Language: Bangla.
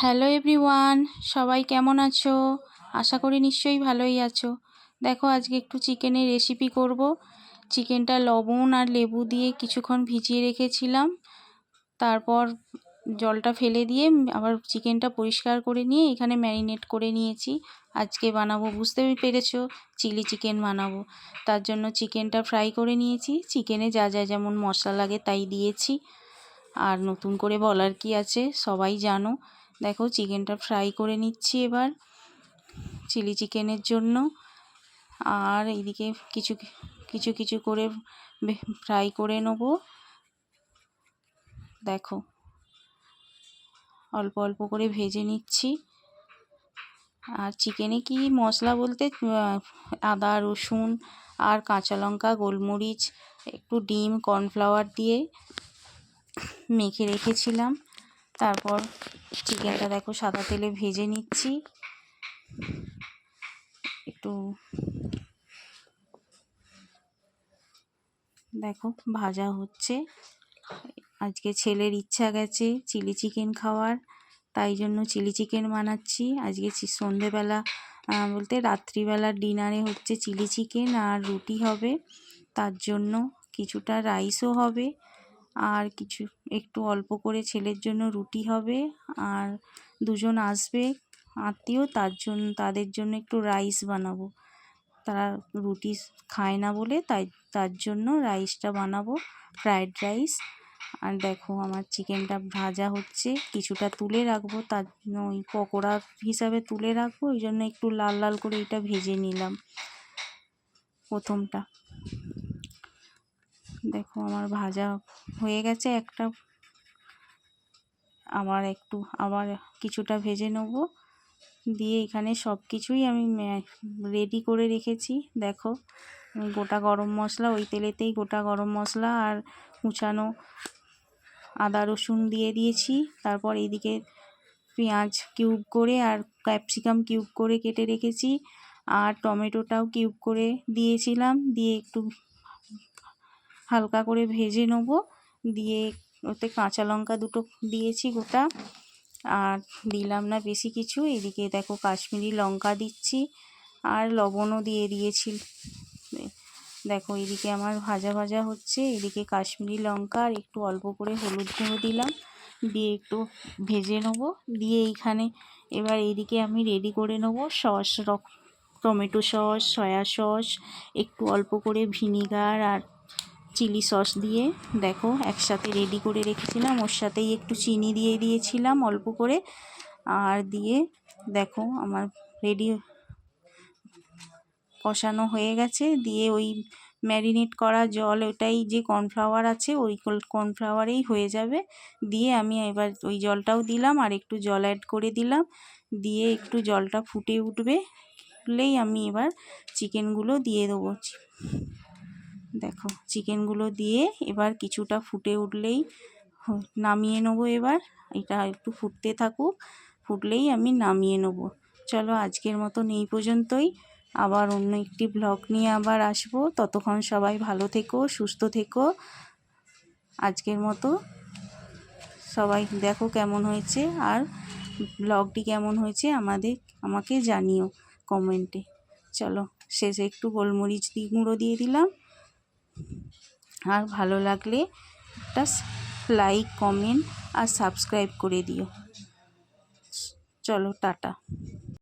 হ্যালো এভরিওয়ান, সবাই কেমন আছো? আশা করি নিশ্চয়ই ভালোই আছো। দেখো, আজকে একটু চিকেনের রেসিপি করব। চিকেনটা লবণ আর লেবু দিয়ে কিছুক্ষণ ভিজিয়ে রেখেছিলাম। তারপর জলটা ফেলে দিয়ে আবার চিকেনটা পরিষ্কার করে নিয়ে এখানে ম্যারিনেট করে নিয়েছি। আজকে বানাবো, বুঝতেই পেরেছ, চিলি চিকেন বানাবো। তার জন্য চিকেনটা ফ্রাই করে নিয়েছি। চিকেনে যা যা যেমন মশলা লাগে তাই দিয়েছি। আর নতুন করে বলার কি আছে, সবাই জানো। দেখো চিকেনটা ফ্রাই করে নিচ্ছি এবার চিলি চিকেনের জন্য। আর এইদিকে কিছু কিছু কিছু করে ফ্রাই করে নেব। দেখো, অল্প অল্প করে ভেজে নিচ্ছি। আর চিকেনে কি মশলা বলতে আদা, রসুন আর কাঁচা লঙ্কা, গোলমরিচ, একটু ডিম, কর্নফ্লাওয়ার দিয়ে মেখে রেখেছিলাম। তারপর চিকেনটা দেখো সাদা তেলে ভেজে নিচ্ছি। একটু দেখো ভাজা হচ্ছে। আজকে ছেলের ইচ্ছা গেছে চিলি চিকেন খাওয়ার, তাই জন্য চিলি চিকেন বানাচ্ছি। আজকে সন্ধেবেলা বলতে রাত্রিবেলার ডিনারে হচ্ছে চিলি চিকেন আর রুটি হবে। তার জন্য কিছুটা রাইসও হবে। আর কিছু, একটু অল্প করে ছেলের জন্য রুটি হবে, আর দুজন আসবে, আত্মীয়, তার জন্য, তাদের জন্য একটু রাইস বানাবো। তারা রুটি খায় না বলে তাই, তার জন্য রাইসটা বানাবো, ফ্রায়েড রাইস। আর দেখো আমার চিকেনটা ভাজা হচ্ছে, কিছুটা তুলে রাখব, তার ওই পকোড়া হিসাবে তুলে রাখব, ওই জন্য একটু লাল লাল করে এটা ভেজে নিলাম প্রথমটা। দেখো আমার ভাজা হয়ে গেছে, একটা আবার একটু, আবার কিছুটা ভেজে নেব। দিয়ে এখানে সব কিছুই আমি রেডি করে রেখেছি। দেখো, গোটা গরম মশলা, ওই তেলেতেই গোটা গরম মশলা আর কুচানো আদা রসুন দিয়ে দিয়েছি। তারপর এদিকে পেঁয়াজ কিউব করে আর ক্যাপসিকাম কিউব করে কেটে রেখেছি। আর টমেটোটাও কিউব করে দিয়েছিলাম। দিয়ে একটু হালকা করে ভেজে নেব। দিয়ে ওতে কাঁচা লঙ্কা দুটো দিয়েছি গোটা। আর দিলাম না বেশি কিছু। এদিকে দেখো কাশ্মীরি লঙ্কা দিচ্ছি আর লবণও দিয়ে দিয়েছি। দেখো এদিকে আমার ভাজা ভাজা হচ্ছে। এদিকে কাশ্মীরি লঙ্কা আর একটু অল্প করে হলুদ গুঁড়ো দিলাম। দিয়ে একটু ভেজে নেব। দিয়ে এইখানে এবার এদিকে আমি রেডি করে নেব sauce, tomato sauce, soya sauce, একটু অল্প করে ভিনিগার আর চিলি সস দিয়ে, দেখো, একসাথে রেডি করে রেখেছিলাম। ওর সাথেই একটু চিনি দিয়ে দিয়েছিলাম অল্প করে। আর দিয়ে, দেখো, আমার রেডি কষানো হয়ে গেছে। দিয়ে ওই ম্যারিনেট করা জল, ওটাই যে কর্নফ্লাওয়ার আছে, ওই কর্নফ্লাওয়ারেই হয়ে যাবে। দিয়ে আমি এবার ওই জলটাও দিলাম আর একটু জল অ্যাড করে দিলাম। দিয়ে একটু জলটা ফুটে উঠবে, ফুটলেই আমি এবার চিকেনগুলো দিয়ে দেবো। দেখো, চিকেনগুলো দিয়ে এবার কিছুটা ফুটে উঠলেই নামিয়ে নেব এবার। এটা একটু ফুটতে থাকুক, ফুটলেই আমি নামিয়ে নেব। চলো, আজকের মতন এই পর্যন্তই। আবার অন্য একটি ব্লগ নিয়ে আবার আসব। ততক্ষণ সবাই ভালো থেকো, সুস্থ থেকো। আজকের মতো সবাই দেখো কেমন হয়েছে আর ব্লগটি কেমন হয়েছে আমাদের, আমাকে জানিও কমেন্টে। চলো, শেষে একটু গোলমরিচ দিয়ে গুঁড়ো দিয়ে দিলাম। আর ভালো লাগলে একটা লাইক কমেন্ট আর সাবস্ক্রাইব করে দিও। চলো টাটা।